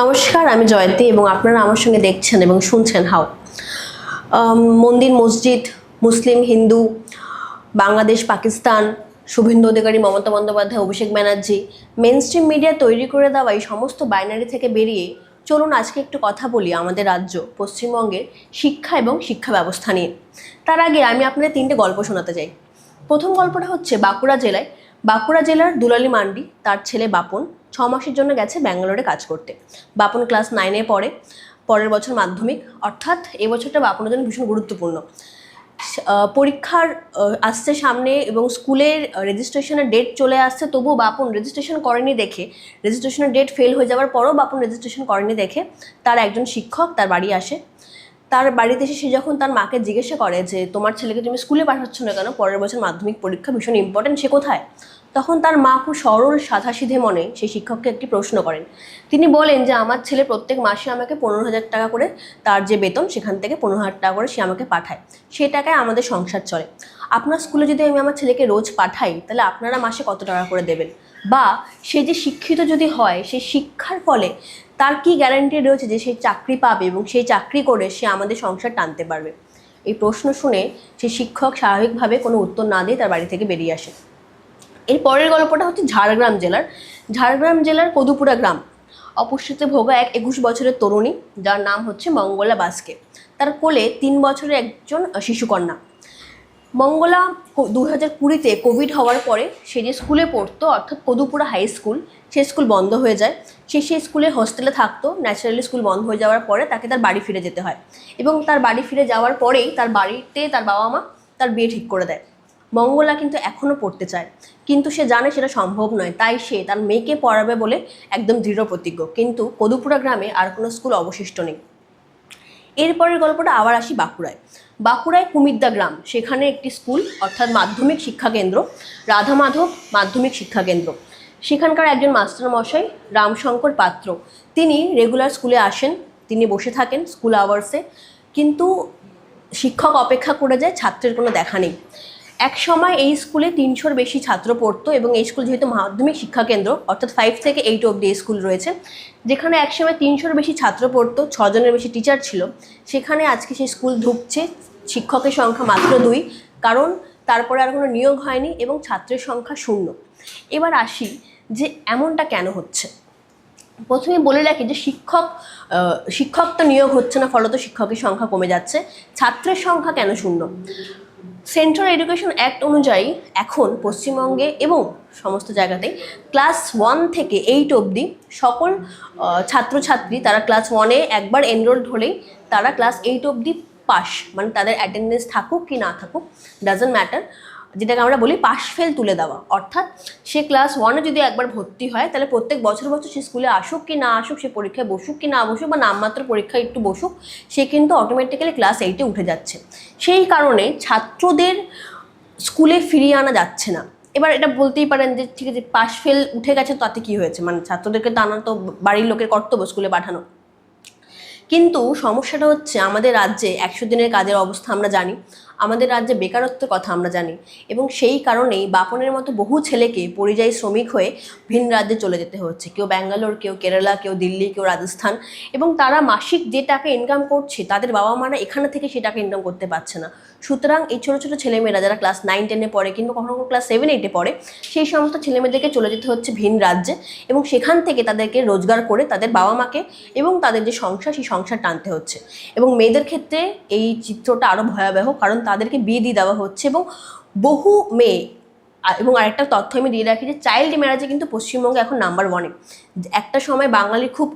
নমস্কার, আমি জয়ন্তী এবং আপনারা আমার সঙ্গে দেখছেন এবং শুনছেন হাও। মন্দির, মসজিদ, Muslim, Hindu, Bangladesh, Pakistan, Suvendu Adhikari, Mamata Bandyopadhyay, Abhishek Banerjee mainstream media তৈরি করে দেওয়া এই সমস্ত বাইনারি থেকে বেরিয়ে চলুন আজকে একটু কথা বলি আমাদের রাজ্য, পশ্চিমবঙ্গের শিক্ষা এবং শিক্ষা ব্যবস্থা নিয়ে। তার আগে আমি আপনাদের তিনটে গল্প শোনাতে চাই। প্রথম গল্পটা হচ্ছে বাঁকুড়া জেলায়। বাঁকুড়া জেলার দুলালি মান্ডি, তার ছেলে বাপন মাসের জন্য গেছে ব্যাঙ্গালোরে কাজ করতে। বাপন ক্লাস নাইনে পড়ে। পরের বছর মাধ্যমিক। অর্থাৎ এই বছরটা বাপনের জন্য ভীষণ গুরুত্বপূর্ণ। পরীক্ষার আসছে সামনে এবং স্কুলের রেজিস্ট্রেশনের ডেট চলে আসছে। তবুও বাপন রেজিস্ট্রেশন করেনি দেখে। রেজিস্ট্রেশনের ডেট ফেল হয়ে যাওয়ার পরও বাপন রেজিস্ট্রেশন করেনি দেখে। তার একজন শিক্ষক তার বাড়ি আসে। তার বাড়িতে এসে সে যখন তার মাকে জিজ্ঞাসা করে যে, তোমার ছেলেকে তুমি স্কুলে পাঠাচ্ছ না কেন? পরের বছর মাধ্যমিক পরীক্ষা ভীষণ ইম্পর্টেন্ট সে কোথায়? তখন তার মা খুব সরল, সাধাসিধে মনে সেই শিক্ষককে একটি প্রশ্ন করেন। তিনি বলেন যে, আমার ছেলে প্রত্যেক মাসে আমাকে পনেরো হাজার টাকা করে তার যে বেতন, সেখান থেকে পনেরো হাজার টাকা করে সে আমাকে পাঠায়। সে টাকায় আমাদের সংসার চলে। আপনার স্কুলে যদি আমি আমার ছেলেকে রোজ পাঠাই, তাহলে আপনারা মাসে কত টাকা করে দেবেন? বা সে যে শিক্ষিত যদি হয় সেই শিক্ষার ফলে তার কি গ্যারান্টি রয়েছে যে সে চাকরি পাবে এবং সেই চাকরি করে সে আমাদের সংসার টানতে পারবে? এই প্রশ্ন শুনে সে শিক্ষক স্বাভাবিকভাবে কোনো উত্তর না দিয়ে তার বাড়ি থেকে বেরিয়ে আসে এর পরের গল্পটা হচ্ছে ঝাড়গ্রাম জেলার। ঝাড়গ্রাম জেলার কদুপুরা গ্রাম। অপুষ্টিতে ভোগা এক একুশ বছরের তরুণী, যার নাম হচ্ছে মঙ্গলা বাসকে। তার কোলে তিন বছরের একজন শিশুকন্যা। মঙ্গলা দু হাজার কুড়িতে কোভিড হওয়ার পরে সে যে স্কুলে পড়তো, অর্থাৎ কদুপুরা হাই স্কুল, সে স্কুল বন্ধ হয়ে যায়। সে সেই স্কুলে হোস্টেলে থাকতো, ন্যাচারালি স্কুল বন্ধ হয়ে যাওয়ার পরে তাকে তার বাড়ি ফিরে যেতে হয়। এবং তার বাড়ি ফিরে যাওয়ার পরেই তার বাড়িতে তার বাবা মা তার বিয়ে ঠিক করে দেয়। মঙ্গলা কিন্তু এখনও পড়তে চায়। কিন্তু সে জানে সেটা সম্ভব নয়। তাই সে তার মেয়েকে পড়াবে বলে একদম দৃঢ় প্রতিজ্ঞ। কিন্তু কদুপুরা গ্রামে আর কোনো স্কুল অবশিষ্ট নেই। এরপরের গল্পটা আবার আসি বাঁকুড়ায়। বাঁকুড়ায় কুমিদ্দা গ্রাম। সেখানে একটি স্কুল, অর্থাৎ মাধ্যমিক শিক্ষা কেন্দ্র রাধা মাধব মাধ্যমিক শিক্ষা কেন্দ্র। সেখানকার একজন মাস্টারমশাই, রামশঙ্কর পাত্র। তিনি রেগুলার স্কুলে আসেন, তিনি বসে থাকেন স্কুল আওয়ার্সে। কিন্তু শিক্ষক অপেক্ষা করে যায়, ছাত্রের কোনো দেখা নেই। এক সময় এই স্কুলে তিনশোর বেশি ছাত্র পড়তো এবং এই স্কুল যেহেতু মাধ্যমিক শিক্ষা কেন্দ্র, অর্থাৎ ফাইভ থেকে এইট অব্দি স্কুল রয়েছে, যেখানে একসময় তিনশোর বেশি ছাত্র পড়তো, ছজনের বেশি টিচার ছিল। সেখানে আজকে সেই স্কুল ঢুকছে, শিক্ষকের সংখ্যা মাত্র দুই, কারণ তারপরে আর কোনো নিয়োগ হয়নি এবং ছাত্রের সংখ্যা শূন্য। এবার আসি যে এমনটা কেন হচ্ছে। প্রথমে বলে রাখি যে শিক্ষক শিক্ষক তো নিয়োগ হচ্ছে না, ফলত শিক্ষকের সংখ্যা কমে যাচ্ছে, ছাত্রের সংখ্যা কেন শূন্য? সেন্ট্রাল এডুকেশন অ্যাক্ট অনুযায়ী এখন পশ্চিমবঙ্গে এবং সমস্ত জায়গাতেই ক্লাস ওয়ান থেকে এইট অবধি সকল ছাত্রছাত্রী তারা ক্লাস ওয়ানে একবার এনরোলড হলেই তারা ক্লাস এইট অবধি পাস মানে তাদের অ্যাটেন্ডেন্স থাকুক কি না থাকুক ডাজেন্ট ম্যাটার যেটাকে আমরা বলি পাস ফেল তুলে দেওয়া। অর্থাৎ সে ক্লাস ওয়ানে যদি একবার ভর্তি হয়, তাহলে প্রত্যেক বছর বছর সে স্কুলে আসুক কি না আসুক, সে পরীক্ষায় বসুক কি না বসুক বা নামমাত্র পরীক্ষায় একটু বসুক, সে কিন্তু অটোমেটিক্যালি ক্লাস এইটে উঠে যাচ্ছে। সেই কারণে ছাত্রদের স্কুলে ফিরিয়ে আনা যাচ্ছে না। এবার এটা বলতেই পারেন যে, ঠিক আছে পাস ফেল উঠে গেছে তাতে কি হয়েছে? মানে ছাত্রদেরকে তো আনা তো বাড়ির লোকের কর্তব্য স্কুলে পাঠানো। কিন্তু সমস্যাটা হচ্ছে, আমাদের রাজ্যে একশো দিনের কাজের অবস্থা আমরা জানি। আমাদের রাজ্যে বেকারত্বের কথা আমরা জানি এবং সেই কারণেই বাপনের মতো বহু ছেলেকে পরিযায়ী শ্রমিক হয়ে ভিন রাজ্যে চলে যেতে হচ্ছে। কেউ ব্যাঙ্গালোর, কেউ কেরালা, কেউ দিল্লি, কেউ রাজস্থান এবং তারা মাসিক যে টাকা ইনকাম করছে তাদের বাবা মারা এখানে থেকে সেই টাকা ইনকাম করতে পারছে না। সুতরাং এই ছোটো ছোটো ছেলেমেয়েরা যারা ক্লাস নাইন টেনে পড়ে কিংবা কখনো কখনো ক্লাস সেভেন এইটে পড়ে, সেই সমস্ত ছেলেমেয়েদেরকে চলে যেতে হচ্ছে ভিন রাজ্যে এবং সেখান থেকে তাদেরকে রোজগার করে তাদের বাবা মাকে এবং তাদের যে সংসার সেই সংসার টানতে হচ্ছে। এবং মেয়েদের ক্ষেত্রে এই চিত্রটা আরও ভয়াবহ কারণ তাদেরকে বিয়ে দিয়ে দেওয়া হচ্ছে এবং বহু মেয়ে এবং আরেকটা তথ্য আমি দিয়ে রাখি যে চাইল্ড ম্যারেজে কিন্তু পশ্চিমবঙ্গে এখন নাম্বার ওয়ানে একটা সময় বাঙালি খুব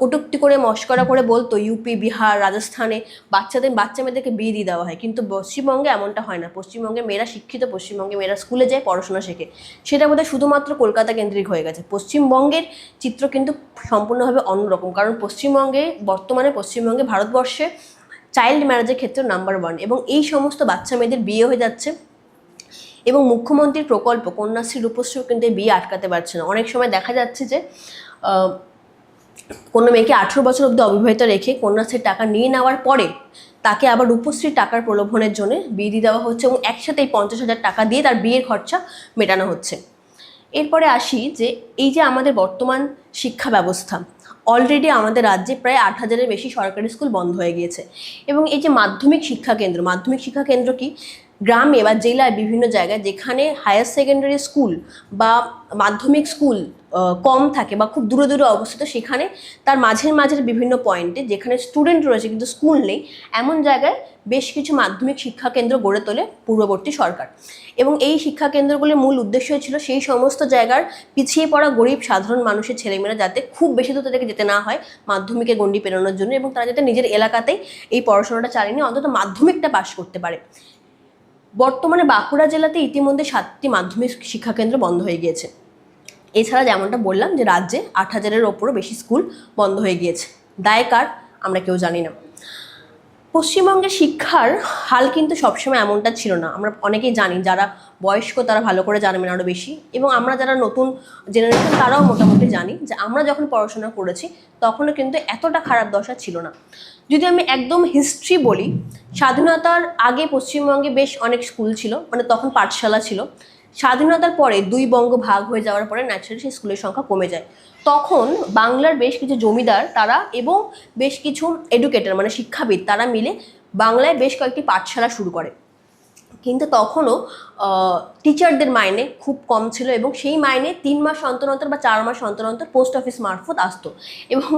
কটূক্তি করে, মস্করা করে বলতো ইউপি বিহার, রাজস্থানে বাচ্চাদের, বাচ্চা মেয়েদেরকে বিয়ে দিয়ে দেওয়া হয়। কিন্তু পশ্চিমবঙ্গে এমনটা হয় না। পশ্চিমবঙ্গে মেয়েরা শিক্ষিত পশ্চিমবঙ্গে মেয়েরা স্কুলে যায়, পড়াশোনা শেখে। সেটা বোধহয় শুধুমাত্র কলকাতা কেন্দ্রিক হয়ে গেছে। পশ্চিমবঙ্গের চিত্র কিন্তু সম্পূর্ণভাবে অন্যরকম। কারণ পশ্চিমবঙ্গে, বর্তমানে পশ্চিমবঙ্গে, ভারতবর্ষে চাইল্ড ম্যারেজের ক্ষেত্রে নাম্বার ওয়ান এবং এই সমস্ত বাচ্চা মেয়েদের বিয়ে হয়ে যাচ্ছে এবং মুখ্যমন্ত্রীর প্রকল্প, কন্যাশ্রী রূপশ্রীও কিন্তু বিয়ে আটকাতে পারছে না। অনেক সময় দেখা যাচ্ছে যে কোনো মেয়েকে আঠেরো বছর অবধি অবিবাহিত রেখে কন্যাশ্রীর টাকা নিয়ে নেওয়ার পরে তাকে আবার রূপশ্রীর টাকার প্রলোভনের জন্য বিয়ে দিয়ে দেওয়া হচ্ছে এবং একসাথে এই পঞ্চাশ হাজার টাকা দিয়ে তার বিয়ের খরচা মেটানো হচ্ছে। এরপরে আসি যে, এই যে আমাদের বর্তমান শিক্ষা ব্যবস্থা অলরেডি আমাদের রাজ্যে প্রায় আট হাজারের বেশি সরকারি স্কুল বন্ধ হয়ে গিয়েছে। এবং এই যে মাধ্যমিক শিক্ষা কেন্দ্র, মাধ্যমিক শিক্ষা কেন্দ্র কি? গ্রামে বা জেলায় বিভিন্ন জায়গায় যেখানে হায়ার সেকেন্ডারি স্কুল বা মাধ্যমিক স্কুল কম থাকে বা খুব দূরে দূরে অবস্থিত, সেখানে তার মাঝের মাঝের বিভিন্ন পয়েন্টে যেখানে স্টুডেন্ট রয়েছে কিন্তু স্কুল নেই, এমন জায়গায় বেশ কিছু মাধ্যমিক শিক্ষা কেন্দ্র গড়ে তোলে পূর্ববর্তী সরকার। এবং এই শিক্ষা কেন্দ্রগুলির মূল উদ্দেশ্য ছিল সেই সমস্ত জায়গার পিছিয়ে পড়া গরিব সাধারণ মানুষের ছেলেমেয়েরা যাতে খুব বেশি দূর তাদেরকে যেতে না হয় মাধ্যমিকের গণ্ডি পেরোনোর জন্য এবং তারা যাতে নিজের এলাকাতেই এই পড়াশোনাটা চালিয়ে নিয়ে অন্তত মাধ্যমিকটা পাশ করতে পারে। বর্তমানে বাঁকুড়া জেলাতে ইতিমধ্যে সাতটি মাধ্যমিক শিক্ষাকেন্দ্র বন্ধ হয়ে গিয়েছে। এছাড়া যেমনটা বললাম যে রাজ্যে আট হাজারের ওপরও বেশি স্কুল বন্ধ হয়ে গিয়েছে। দায় কার? আমরা কেউ জানি না। পশ্চিমবঙ্গের শিক্ষার হাল কিন্তু সবসময় এমনটা ছিল না। আমরা অনেকেই জানি যারা বয়স্ক তারা ভালো করে জানবেন আরও বেশি। এবং আমরা যারা নতুন জেনারেশন তারাও মোটামুটি জানি যে আমরা যখন পড়াশোনা করেছি তখনও কিন্তু এতটা খারাপ দশা ছিল না। যদি আমি একদম হিস্ট্রি বলি, স্বাধীনতার আগে পশ্চিমবঙ্গে বেশ অনেক স্কুল ছিল মানে তখন পাঠশালা ছিল। স্বাধীনতার পরে দুই বঙ্গ ভাগ হয়ে যাওয়ার পরে ন্যাচারালি সেই স্কুলের সংখ্যা কমে যায়। তখন বাংলার বেশ কিছু জমিদার তারা এবং বেশ কিছু এডুকেটর মানে শিক্ষাবিদ তারা মিলে বাংলায় বেশ কয়েকটি পাঠশালা শুরু করে। কিন্তু তখনও টিচারদের মাইনে খুব কম ছিল এবং সেই মাইনে তিন মাস অন্তর অন্তর বা চার মাস অন্তর অন্তর পোস্ট অফিস মারফত আসতো। এবং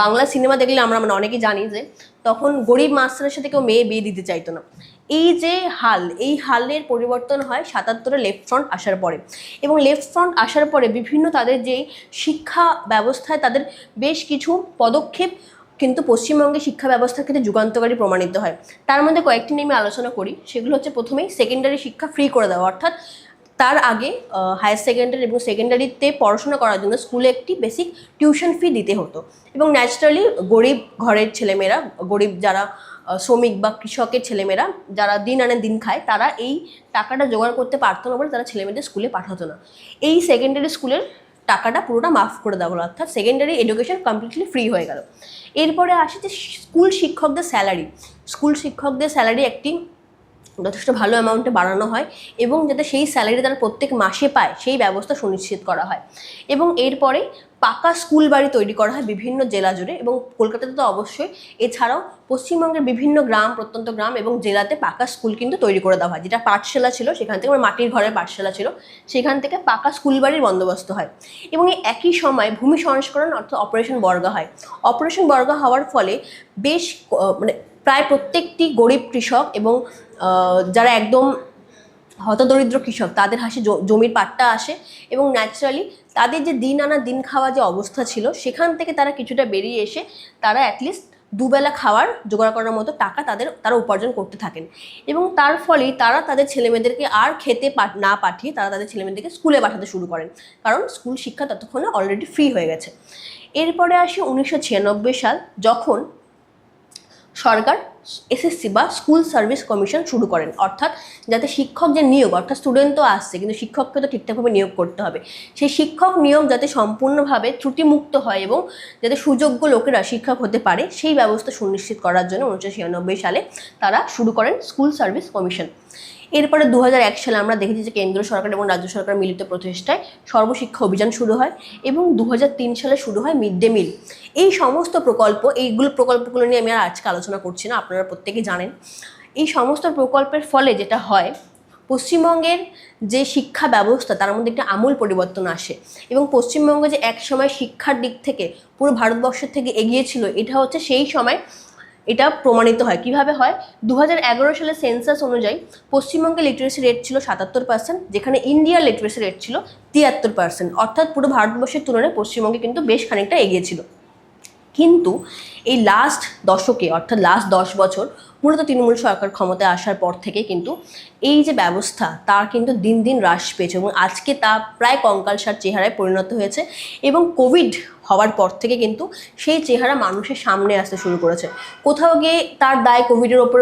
বাংলা সিনেমা দেখলে আমরা মানে অনেকেই জানি যে, তখন গরিব মাস্টারের সাথে কেউ মেয়ে বিয়ে দিতে চাইতো না। এই যে হাল, এই হালের পরিবর্তন হয় সাতাত্তরে লেফট ফ্রন্ট আসার পরে। এবং লেফট ফ্রন্ট আসার পরে বিভিন্ন তাদের যে শিক্ষা ব্যবস্থায় তাদের বেশ কিছু পদক্ষেপ কিন্তু পশ্চিমবঙ্গের শিক্ষা ব্যবস্থার ক্ষেত্রে যুগান্তকারী প্রমাণিত হয়। তার মধ্যে কয়েকটি নিয়ে আমি আলোচনা করি। সেগুলো হচ্ছে প্রথমেই সেকেন্ডারি শিক্ষা ফ্রি করে দেওয়া, অর্থাৎ তার আগে হায়ার সেকেন্ডারি এবং সেকেন্ডারিতে পড়াশোনা করার জন্য স্কুলে একটি বেসিক টিউশন ফি দিতে হতো। এবং ন্যাচারালি গরিব ঘরের ছেলেমেয়েরা, গরিব যারা শ্রমিক বা কৃষকের ছেলেমেয়েরা, যারা দিন আনে দিন খায়, তারা এই টাকাটা জোগাড় করতে পারতো না বলে তারা ছেলেমেয়েদের স্কুলে পাঠাতো না। এই সেকেন্ডারি স্কুলের টাকাটা পুরোটা মাফ করে দেওয়া হলো, অর্থাৎ সেকেন্ডারি এডুকেশন কমপ্লিটলি ফ্রি হয়ে গেল। এরপরে আসে যে স্কুল শিক্ষকদের স্যালারি স্কুল শিক্ষকদের স্যালারি একটি যথেষ্ট ভালো অ্যামাউন্টে বাড়ানো হয় এবং যাতে সেই স্যালারি তারা প্রত্যেক মাসে পায়, সেই ব্যবস্থা সুনিশ্চিত করা হয়। এবং এরপরে পাকা স্কুল বাড়ি তৈরি করা হয় বিভিন্ন জেলা জুড়ে এবং কলকাতাতে তো অবশ্যই। এছাড়াও পশ্চিমবঙ্গের বিভিন্ন গ্রাম, প্রত্যন্ত গ্রাম এবং জেলাতে পাকা স্কুল কিন্তু তৈরি করে দেওয়া হয়। যেটা পাঠশালা ছিল, সেখান থেকে মাটির ঘরের পাঠশালা ছিল, সেখান থেকে পাকা স্কুল বাড়ির বন্দোবস্ত হয়। এবং এই একই সময় ভূমি সংস্করণ অর্থাৎ অপারেশন বর্গা হয়। অপারেশন বর্গা হওয়ার ফলে বেশ মানে প্রায় প্রত্যেকটি গরিব কৃষক এবং যারা একদম হতদরিদ্র কৃষক, তাদের হাসে জমির পাট্টা আসে এবং ন্যাচারালি তাদের যে দিন আনা দিন খাওয়া যে অবস্থা ছিল, সেখান থেকে তারা কিছুটা বেরিয়ে এসে তারা অ্যাটলিস্ট দুবেলা খাওয়ার জোগাড় করার মতো টাকা তাদের, তারা উপার্জন করতে থাকেন। এবং তার ফলেই তারা তাদের ছেলেমেয়েদেরকে আর খেতে না পাঠিয়ে তারা তাদের ছেলেমেয়েদেরকে স্কুলে পাঠাতে শুরু করেন। কারণ স্কুল শিক্ষা ততক্ষণে অলরেডি ফ্রি হয়ে গেছে। এরপরে আসে উনিশশো ছিয়ানব্বই সাল, যখন সরকার এসএসসি বা স্কুল সার্ভিস কমিশন শুরু করেন। অর্থাৎ যাতে শিক্ষক যে নিয়োগ, অর্থাৎ স্টুডেন্ট তো আসছে, কিন্তু শিক্ষককে তো ঠিকঠাকভাবে নিয়োগ করতে হবে। সেই শিক্ষক নিয়োগ যাতে সম্পূর্ণভাবে ত্রুটিমুক্ত হয় এবং যাতে সুযোগ্য লোকেরা শিক্ষক হতে পারে, সেই ব্যবস্থা সুনিশ্চিত করার জন্য উনিশশো ছিয়ানব্বই সালে তারা শুরু করেন স্কুল সার্ভিস কমিশন এরপরে দু এক সালে আমরা দেখেছি যে কেন্দ্র সরকার এবং রাজ্য সরকার মিলিত প্রচেষ্টায় সর্বশিক্ষা অভিযান শুরু হয় এবং দু হাজার তিন সালে শুরু হয় মিড ডে মিল। এই সমস্ত প্রকল্প, এইগুলো প্রকল্পগুলো নিয়ে আমি আর আজকে আলোচনা করছি না, আপনারা প্রত্যেকেই জানেন। এই সমস্ত প্রকল্পের ফলে যেটা হয়, পশ্চিমবঙ্গের যে শিক্ষা ব্যবস্থা, তার মধ্যে একটা আমূল পরিবর্তন আসে এবং পশ্চিমবঙ্গ যে একসময় শিক্ষার দিক থেকে পুরো ভারতবর্ষের থেকে এগিয়ে ছিল, এটা হচ্ছে সেই সময় এটা প্রমাণিত হয়। কীভাবে হয়? দু হাজার সালে সেন্সাস অনুযায়ী পশ্চিমবঙ্গে লিটারেসি রেট ছিল সাতাত্তর পার্সেন্ট যেখানে ইন্ডিয়ার লিটারেসি রেট ছিল তিয়াত্তর পার্সেন্ট অর্থাৎ পুরো ভারতবর্ষের তুলনায় পশ্চিমবঙ্গে কিন্তু বেশ খানিকটা এগিয়ে ছিল। কিন্তু এই লাস্ট দশকে, অর্থাৎ লাস্ট দশ বছর, মূলত তৃণমূল সরকার ক্ষমতায় আসার পর থেকে কিন্তু এই যে ব্যবস্থা, তার কিন্তু দিন দিন হ্রাস পেয়েছে এবং আজকে তা প্রায় কঙ্কালসার চেহারায় পরিণত হয়েছে এবং কোভিড হওয়ার পর থেকে কিন্তু সেই চেহারা মানুষের সামনে আসতে শুরু করেছে। কোথাও গিয়ে তার দায় কোভিডের ওপর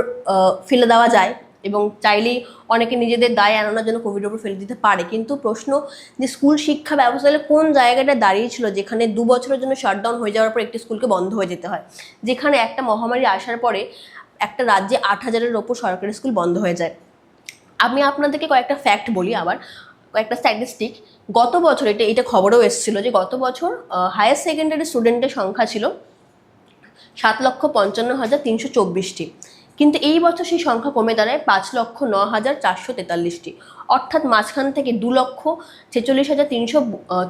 ফেলে দেওয়া যায় এবং চাইলেই অনেকে নিজেদের দায় এড়ানোর জন্য কোভিডের উপর ফেলে দিতে পারে। কিন্তু প্রশ্ন যে স্কুল শিক্ষা ব্যবস্থা কোন জায়গাটা দাঁড়িয়ে ছিল যেখানে দু বছরের জন্য শাটডাউন হয়ে যাওয়ার পর একটি স্কুলকে বন্ধ হয়ে যেতে হয়? যেখানে একটা মহামারী আসার পরে একটা রাজ্যে আট হাজারের ওপর সরকারি স্কুল বন্ধ হয়ে যায়। আমি আপনাদেরকে কয়েকটা ফ্যাক্ট বলি আবার, কয়েকটা স্ট্যাটিস্টিক গত বছর এটা এটা খবরও এসেছিল যে গত বছর হায়ার সেকেন্ডারি স্টুডেন্টের সংখ্যা ছিল সাত লক্ষ পঞ্চান্ন হাজার তিনশো চব্বিশটি। কিন্তু এই বছর সেই সংখ্যা কমে দাঁড়ায় পাঁচ লক্ষ ন হাজার চারশো তেতাল্লিশটি। অর্থাৎ মাঝখান থেকে দু লক্ষ ছেচল্লিশ হাজার তিনশো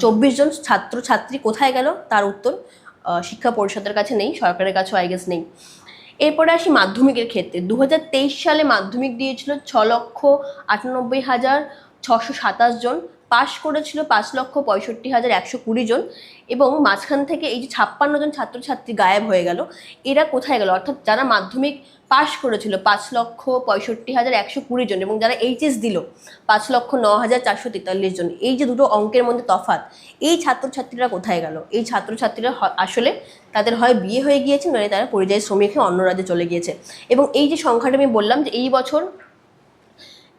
চব্বিশ জন ছাত্র ছাত্রী কোথায় গেল? তার উত্তর শিক্ষা পরিষদের কাছে নেই, সরকারের কাছেও আই গেস নেই। এরপরে আসি মাধ্যমিকের ক্ষেত্রে। দু হাজার তেইশ সালে মাধ্যমিক দিয়েছিল ছ লক্ষ আটানব্বই হাজার ছশো সাতাশ জন। পাশ করেছিল পাঁচ লক্ষ পঁয়ষট্টি হাজার একশো কুড়ি জন এবং মাঝখান থেকে এই যে ছাপ্পান্ন জন ছাত্রছাত্রী গায়েব হয়ে গেল। এরা কোথায় গেল? অর্থাৎ যারা মাধ্যমিক পাশ করেছিল পাঁচ লক্ষ পঁয়ষট্টি হাজার একশো কুড়ি জন এবং যারা এইচএস দিল, পাঁচ লক্ষ ন হাজার চারশো তেতাল্লিশ জন, এই যে দুটো অঙ্কের মধ্যে তফাৎ, এই ছাত্রছাত্রীরা কোথায় গেল? এই ছাত্রছাত্রীরা আসলে তাদের হয় বিয়ে হয়ে গিয়েছে নয় তারা পরিযায়ী শ্রমিক হয়ে অন্য রাজ্যে চলে গিয়েছে। এবং এই যে সংখ্যাটা আমি বললাম যে এই বছর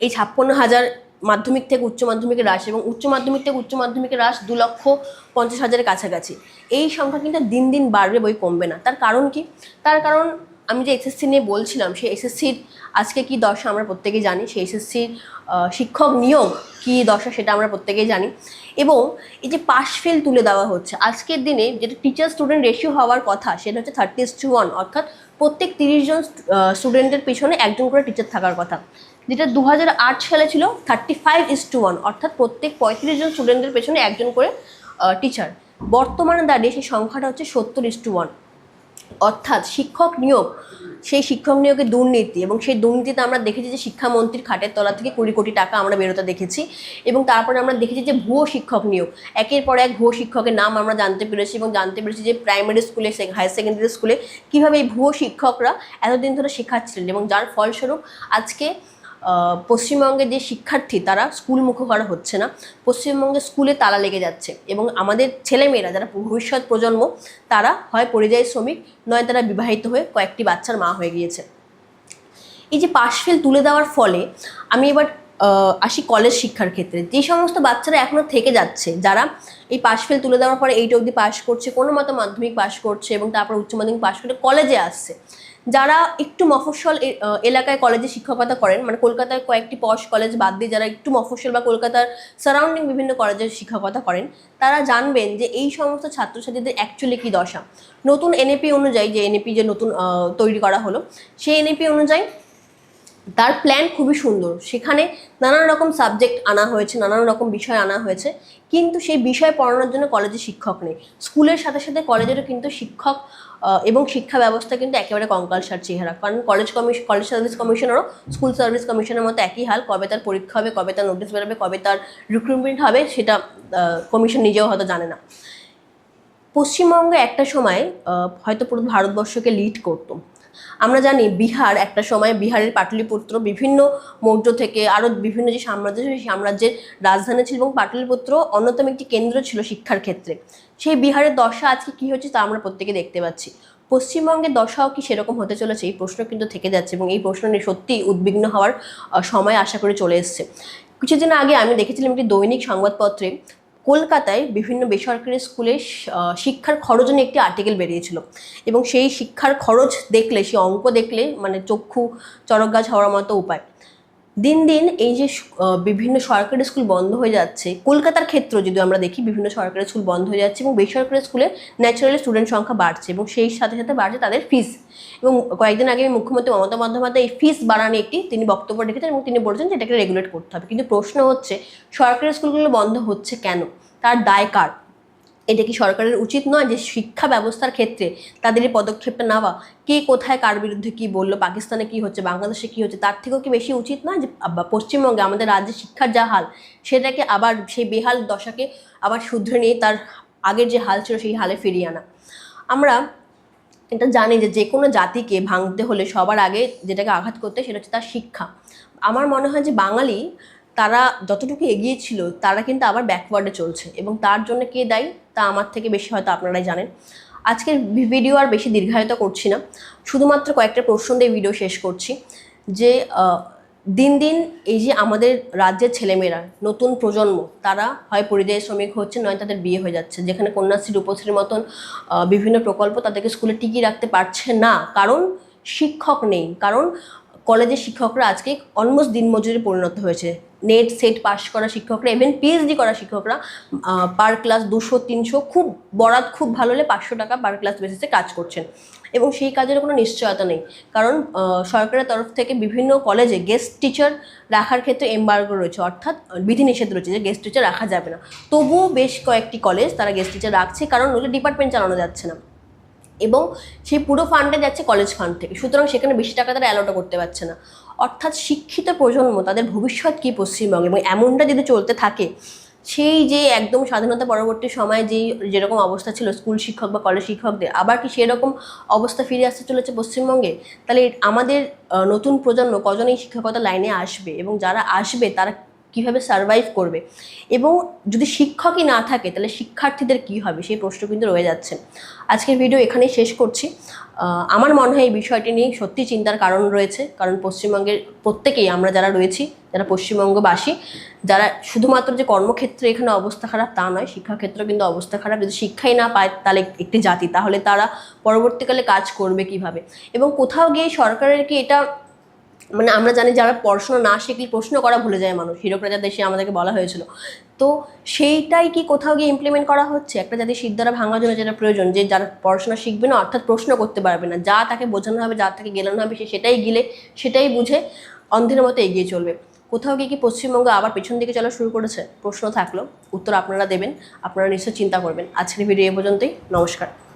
এই ছাপ্পান্ন হাজার মাধ্যমিক থেকে উচ্চ মাধ্যমিকের হ্রাস এবং উচ্চ মাধ্যমিক থেকে উচ্চ মাধ্যমিকের হ্রাস দু লক্ষ পঞ্চাশ হাজারের কাছাকাছি। এই সংখ্যা কিন্তু দিন দিন বাড়বে বই কমবে না। তার কারণ কি? তার কারণ আমি যে এসএসসি নিয়ে বলছিলাম, সেই এসএসসির আজকে কি দশা আমরা প্রত্যেকেই জানি, সেই এসএসসির শিক্ষক নিয়োগ কি দশা সেটা আমরা প্রত্যেকেই জানি। এবং এই যে পাস ফেল তুলে দেওয়া হচ্ছে, আজকের দিনে যেটা টিচার স্টুডেন্ট রেশিও হওয়ার কথা, সেটা হচ্ছে থার্টি টু ওয়ান অর্থাৎ প্রত্যেক তিরিশ জন স্টুডেন্টের পিছনে একজন করে টিচার থাকার কথা। যেটা দু হাজার আট সালে ছিল thirty five is to one অর্থাৎ প্রত্যেক পঁয়ত্রিশ জন স্টুডেন্টদের পেছনে একজন করে টিচার বর্তমানে দাঁড়িয়ে সেই সংখ্যাটা হচ্ছে সত্তর ইস টু ওয়ান অর্থাৎ শিক্ষক নিয়োগ, সেই শিক্ষক নিয়োগের দুর্নীতি এবং সেই দুর্নীতিতে আমরা দেখেছি যে শিক্ষামন্ত্রীর খাটের তলা থেকে কুড়ি কোটি টাকা আমরা বেরোতে দেখেছি এবং তারপরে আমরা দেখেছি যে ভুয়ো শিক্ষক নিয়োগ। একের পর এক ভুয়ো শিক্ষকের নাম আমরা জানতে পেরেছি এবং জানতে পেরেছি যে প্রাইমারি স্কুলে হায়ার সেকেন্ডারি স্কুলে কীভাবে এই ভুয়ো শিক্ষকরা এতদিন ধরে শেখাচ্ছিলেন এবং যার ফলস্বরূপ আজকে পশ্চিমবঙ্গের যে শিক্ষার্থী, তারা স্কুলমুখী করা হচ্ছে না। পশ্চিমবঙ্গে স্কুলে তালা লেগে যাচ্ছে এবং আমাদের ছেলেমেয়েরা যারা ভবিষ্যৎ প্রজন্ম, তারা হয় পরিযায়ী শ্রমিক, নয় তারা বিবাহিত হয়ে কয়েকটি বাচ্চার মা হয়ে গিয়েছে। এই যে পাশ ফেল তুলে দেওয়ার ফলে, আমি এবার আসি কলেজ শিক্ষার ক্ষেত্রে। যে সমস্ত বাচ্চারা এখনও থেকে যাচ্ছে, যারা এই পাশ ফেল তুলে দেওয়ার পরে এইট অবধি পাশ করছে, কোনো মতো মাধ্যমিক পাশ করছে এবং তারপর উচ্চ মাধ্যমিক পাশ করে কলেজে আসছে যারা একটু মফস্বল এলাকায় কলেজে শিক্ষকতা করেন মানে কলকাতায় কয়েকটি পশ কলেজ বাদ দিয়ে যারা একটু মফস্বল বা কলকাতার সারাউন্ডিং বিভিন্ন কলেজে শিক্ষকতা করেন, তারা জানবেন যে এই সমস্ত ছাত্রছাত্রীদের অ্যাকচুয়ালি কী দশা। নতুন এনএপি অনুযায়ী যে এনএপি যে নতুন তৈরি করা হলো, সেই এনএপি অনুযায়ী তার প্ল্যান খুবই সুন্দর। সেখানে নানান রকম সাবজেক্ট আনা হয়েছে, নানান রকম বিষয় আনা হয়েছে, কিন্তু সেই বিষয় পড়ানোর জন্য কলেজে শিক্ষক নেই। স্কুলের সাথে সাথে কলেজেরও কিন্তু শিক্ষক এবং শিক্ষা ব্যবস্থা কিন্তু একেবারে কঙ্কালসার চেহারা। কারণ কলেজ কমিশন কলেজ সার্ভিস কমিশনেরও স্কুল সার্ভিস কমিশনের মতো একই হাল, কবে তার পরীক্ষা হবে, কবে তার নোটিশ বেরোবে, কবে তার রিক্রুটমেন্ট হবে, সেটা কমিশন নিজেও হয়তো জানে না। পশ্চিমবঙ্গে একটা সময় হয়তো পুরো ভারতবর্ষকে লিড করতো। আমরা জানি বিহার একটা সময় বিহারের পাটলিপুত্র বিভিন্ন মৌর্য থেকে আরও বিভিন্ন যে সাম্রাজ্য সেই সাম্রাজ্যের রাজধানী ছিল এবং পাটলিপুত্র অন্যতম একটি কেন্দ্র ছিল শিক্ষার ক্ষেত্রে। সেই বিহারের দশা আজকে কী হচ্ছে তা আমরা প্রত্যেকে দেখতে পাচ্ছি। পশ্চিমবঙ্গের দশাও কি সেরকম হতে চলেছে এই প্রশ্ন কিন্তু থেকে যাচ্ছে এবং এই প্রশ্ন নিয়ে সত্যিই উদ্বিগ্ন হওয়ার সময় আশা করে চলে এসছে। কিছুদিন আগে আমি দেখেছিলাম একটি দৈনিক সংবাদপত্রে কলকাতায় বিভিন্ন বেসরকারি স্কুলে শিক্ষার খরচ নিয়ে একটি আর্টিকেল বেরিয়েছিল। এবং সেই শিক্ষার খরচ দেখলে, সেই অঙ্ক দেখলে মানে চক্ষু চরক গাছ হওয়ার মতো উপায়। দিন দিন এই যে বিভিন্ন সরকারি স্কুল বন্ধ হয়ে যাচ্ছে, কলকাতার ক্ষেত্র যদি আমরা দেখি বিভিন্ন সরকারি স্কুল বন্ধ হয়ে যাচ্ছে এবং বেসরকারি স্কুলে ন্যাচারালি স্টুডেন্ট সংখ্যা বাড়ছে এবং সেই সাথে সাথে বাড়ছে তাদের ফিস এবং কয়েকদিন আগে মুখ্যমন্ত্রী মমতা বন্দ্যোপাধ্যায় এই ফিস বাড়ানো একটি তিনি বক্তব্য রেখেছেন এবং তিনি বলেছেন যে এটাকে রেগুলেট করতে হবে। কিন্তু প্রশ্ন হচ্ছে, সরকারি স্কুলগুলো বন্ধ হচ্ছে কেন? তার দায় কার? এটা কি সরকারের উচিত নয় যে শিক্ষা ব্যবস্থার ক্ষেত্রে তাদের এই পদক্ষেপটা নেওয়া? কে কোথায় কার বিরুদ্ধে কি বলল? পাকিস্তানে কি হচ্ছে? বাংলাদেশে কি হচ্ছে? তার থেকেও কি বেশি উচিত নয় যে পশ্চিমবঙ্গে আমাদের রাজ্যে শিক্ষার যা হাল, সেটাকে আবার সেই বেহাল দশাকে আবার শুধরে নিয়ে তার আগের যে হাল ছিল সেই হালে ফিরিয়ে আনা। আমরা এটা জানি যে যে কোনো জাতিকে ভাঙতে হলে সবার আগে যেটাকে আঘাত করতে সেটা হচ্ছে তার শিক্ষা। আমার মনে হয় যে বাঙালি তারা যতটুকু এগিয়ে ছিল, তারা কিন্তু আবার ব্যাকওয়ার্ডে চলছে এবং তার জন্য কে দায়ী? তা আমার থেকে বেশি হয়তো আপনারাই জানেন। আজকের ভিডিও আর বেশি দীর্ঘায়িত করছি না। শুধুমাত্র কয়েকটা প্রশ্ন দিয়ে ভিডিও শেষ করছি। যে দিন দিন এই যে আমাদের রাজ্যের ছেলেমেয়েরা, নতুন প্রজন্ম, তারা হয় পরিযায়ী শ্রমিক হচ্ছে, নয় তাদের বিয়ে হয়ে যাচ্ছে। যেখানে কন্যাশ্রী, রূপশ্রীর মতন বিভিন্ন প্রকল্প তাদেরকে স্কুলে টিকিয়ে রাখতে পারছে না। কারণ শিক্ষক নেই। কারণ কলেজের শিক্ষকরা আজকে অলমোস্ট দিনমজুরি পরিণত হয়েছে। নেট সেট পাস করা শিক্ষকরা ইভেন পিএইচডি করা শিক্ষকরা পার ক্লাস দুশো, তিনশো, খুব বরাত খুব ভালো হলে পাঁচশো টাকা পার ক্লাস বেসিসে কাজ করছেন। এবং সেই কাজের কোনো নিশ্চয়তা নেই। কারণ সরকারের তরফ থেকে বিভিন্ন কলেজে গেস্ট টিচার রাখার ক্ষেত্রে এম্বার্গো রয়েছে। অর্থাৎ বিধিনিষেধ রয়েছে যে গেস্ট টিচার রাখা যাবে না। তবুও বেশ কয়েকটি কলেজ তারা গেস্ট টিচার রাখছে কারণ ওগুলো ডিপার্টমেন্ট চালানো যাচ্ছে না। এবং সেই পুরো ফান্ডে যাচ্ছে কলেজ ফান্ড থেকে। সুতরাং সেখানে বেশি টাকা তারা অ্যালোটা করতে পারছে না। অর্থাৎ শিক্ষিত প্রজন্ম, তাদের ভবিষ্যৎ কী পশ্চিমবঙ্গে এবং এমনটা যদি চলতে থাকে, সেই যে একদম স্বাধীনতা পরবর্তী সময়ে যেই, যেরকম অবস্থা ছিল স্কুল শিক্ষক বা কলেজ শিক্ষকদের, আবার কি সেরকম অবস্থা ফিরে আসতে চলেছে পশ্চিমবঙ্গে? তাহলে আমাদের নতুন প্রজন্ম কজন এই শিক্ষকতা লাইনে আসবে এবং যারা আসবে, তারা কীভাবে সার্ভাইভ করবে? এবং যদি শিক্ষকই না থাকে, তাহলে শিক্ষার্থীদের কি হবে? সেই প্রশ্ন কিন্তু রয়ে যাচ্ছে। আজকের ভিডিও এখানেই শেষ করছি। আমার মনে হয় এই বিষয়টি নিয়ে সত্যি চিন্তার কারণ রয়েছে। কারণ পশ্চিমবঙ্গের প্রত্যেকেই, আমরা যারা রয়েছি, যারা পশ্চিমবঙ্গবাসী, যারা শুধুমাত্র যে কর্মক্ষেত্রে এখানে অবস্থা খারাপ তা নয়, শিক্ষাক্ষেত্রে কিন্তু অবস্থা খারাপ। যদি শিক্ষাই না পায়, তাহলে একটি জাতি। তাহলে তারা পরবর্তীকালে কাজ করবে কীভাবে? এবং কোথাও গিয়ে সরকারের কি এটা মানে আমরা জানি যারা পড়াশোনা না শিখলে প্রশ্ন করা ভুলে যায় মানুষ। হিরোক রাজা দেশে আমাদেরকে বলা হয়েছিল। তো সেইটাই কি কোথাও গিয়ে ইমপ্লিমেন্ট করা হচ্ছে? একটা জাতির সিদ্ধারা ভাঙার জন্য যেটা প্রয়োজন, যে যারা পড়াশোনা শিখবে না, অর্থাৎ প্রশ্ন করতে পারবে না। যা তাকে বোঝানো হবে, যা তাকে গেলানো হবে, সে সেটাই গিলে, সেটাই বুঝে অন্ধের মতো এগিয়ে চলবে। কোথাও গিয়ে কি পশ্চিমবঙ্গ আবার পেছন দিকে চলা শুরু করেছে? প্রশ্ন থাকল, উত্তর আপনারা দেবেন, আপনারা নিশ্চয় চিন্তা করবেন। আজকের ভিডিও এ পর্যন্তই, নমস্কার।